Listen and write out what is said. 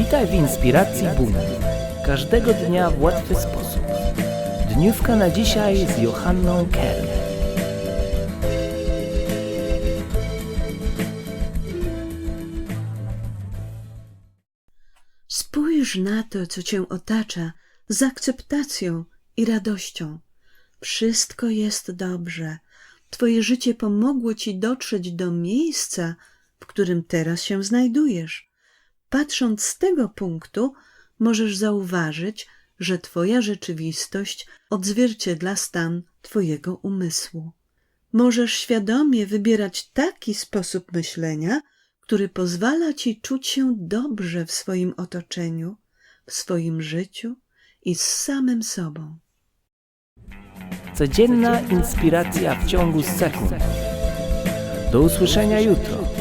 Witaj w inspiracji Buna. Każdego dnia w łatwy sposób. Dniówka na dzisiaj z Johanną Kern. Spójrz na to, co cię otacza, z akceptacją i radością. Wszystko jest dobrze. Twoje życie pomogło ci dotrzeć do miejsca, w którym teraz się znajdujesz. Patrząc z tego punktu, możesz zauważyć, że Twoja rzeczywistość odzwierciedla stan Twojego umysłu. Możesz świadomie wybierać taki sposób myślenia, który pozwala Ci czuć się dobrze w swoim otoczeniu, w swoim życiu i z samym sobą. Codzienna inspiracja w ciągu sekund. Do usłyszenia jutro.